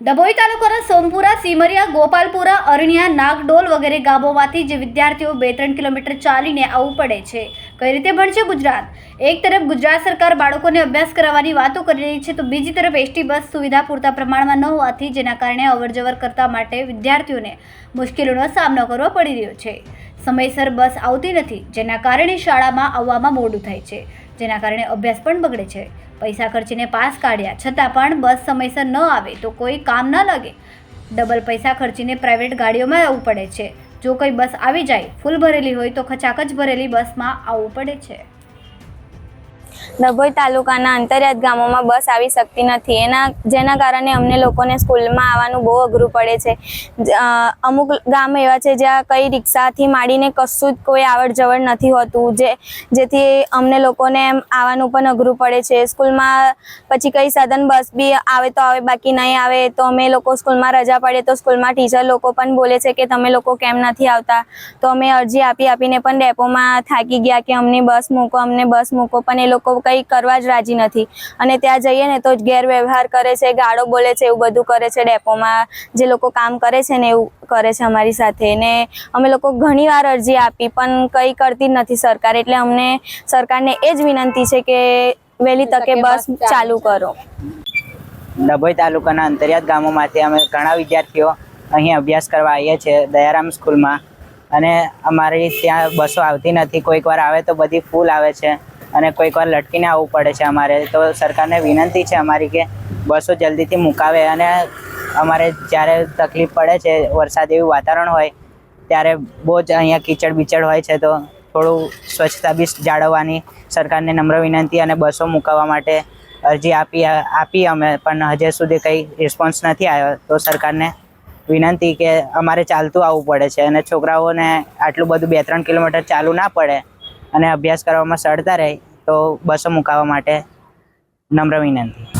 ડભોઈ તાલુકાના સોમપુરા સીમરિયા, ગોપાલપુરા, અરણ્યા, નાગડોલ વગેરે ગામોમાંથી જે વિદ્યાર્થીઓ બે ત્રણ કિલોમીટર ચાલીને આવવું પડે છે. કઈ રીતે ભણશે ગુજરાત? એક તરફ ગુજરાત સરકાર બાળકોને અભ્યાસ કરાવવાની વાતો કરી રહી છે તો બીજી તરફ એસટી બસ સુવિધા પૂરતા પ્રમાણમાં ન હોવાથી જેના કારણે અવરજવર કરતા માટે વિદ્યાર્થીઓને મુશ્કેલીનો સામનો કરવો પડી રહ્યો છે. સમયસર બસ આવતી નથી, જેના કારણે શાળામાં આવવામાં મોડું થાય છે. જેના કારણે અભ્યાસ પણ બગડે છે. પૈસા ખર્ચીને પાસ કાઢ્યા, છતાં પણ બસ સમયસર ન આવે તો કોઈ કામ ન લાગે. ડબલ પૈસા ખર્ચીને પ્રાઇવેટ ગાડીઓમાં આવવું પડે છે. જો કોઈ બસ આવી જાય, ફૂલ ભરેલી હોય તો ખચાખચ ભરેલી બસમાં આવવું પડે છે. ડભોઈ તાલુકાના અંતરિયાત ગામોમાં બસ આવી શકતી નથી. એના, જેના કારણે અમને લોકોને સ્કૂલમાં આવવાનું બહુ અઘરું પડે છે. અમુક ગામ એવા છે જ્યાં કઈ રિક્ષાથી માંડીને કશું જ કોઈ આવડ જવડ નથી હોતું, જે, જેથી અમને લોકોને એમ આવવાનું પણ અઘરું પડે છે. સ્કૂલમાં પછી કઈ સાધન બસ બી આવે તો આવે, બાકી નહીં આવે તો અમે લોકો સ્કૂલમાં રજા પડે તો સ્કૂલમાં ટીચર લોકો પણ બોલે છે કે તમે લોકો કેમ નથી આવતા. તો અમે અરજી આપી આપીને પણ ડેપોમાં થાકી ગયા કે અમને બસ મૂકો, અમને બસ મૂકો, પણ એ લોકો કંઈ કરવા જ રાજી નથી. અને ત્યાં જઈએ ને તો ગેરવ્યવહાર કરે છે ગાળો બોલે છે એવું બધું કરે છે ડેપોમાં જે લોકો કામ કરે છે ને એવું કરે છે અમારી સાથે. ને અમે લોકો ઘણીવાર અરજી આપી પણ કંઈ કરતી જ નથી સરકાર. એટલે અમને સરકારને એ જ વિનંતી છે કે વહેલી તકે બસ ચાલુ કરો. ડભોઈ તાલુકાના અંતરિયાત ગામોમાંથી અમે ઘણા વિદ્યાર્થીઓ અહીં અભ્યાસ કરવા આવીએ છીએ દયારામ સ્કૂલમાં. અને અમારી ત્યાં બસો આવતી નથી. કોઈક વાર આવે તો બધી ફૂલ આવે છે. અને કોઈક વાર લટકીને આવવું પડે છે અમારે. તો સરકારને વિનંતી છે અમારી કે બસો જલ્દીથી મુકાવે અને અમારે જ્યારે તકલીફ પડે છે, વરસાદ એવું વાતાવરણ હોય, ત્યારે બહુ જ અહીંયા કીચડ બીચડ હોય છે, તો થોડું સ્વચ્છતા બી જાળવવાની સરકારને નમ્ર વિનંતી અને બસો મુકાવવા માટે અરજી આપી આપી અમે. પણ હજી સુધી કંઈ રિસ્પોન્સ નથી આવ્યો. તો સરકારને વિનંતી કે અમારે ચાલતું આવવું પડે છે અને છોકરાઓને આટલું બધું બે ત્રણ કિલોમીટર ચાલુ ના પડે અને અભ્યાસ કરવામાં સરળતા રહે તો બસો મુકાવવા માટે નમ્ર વિનંતી.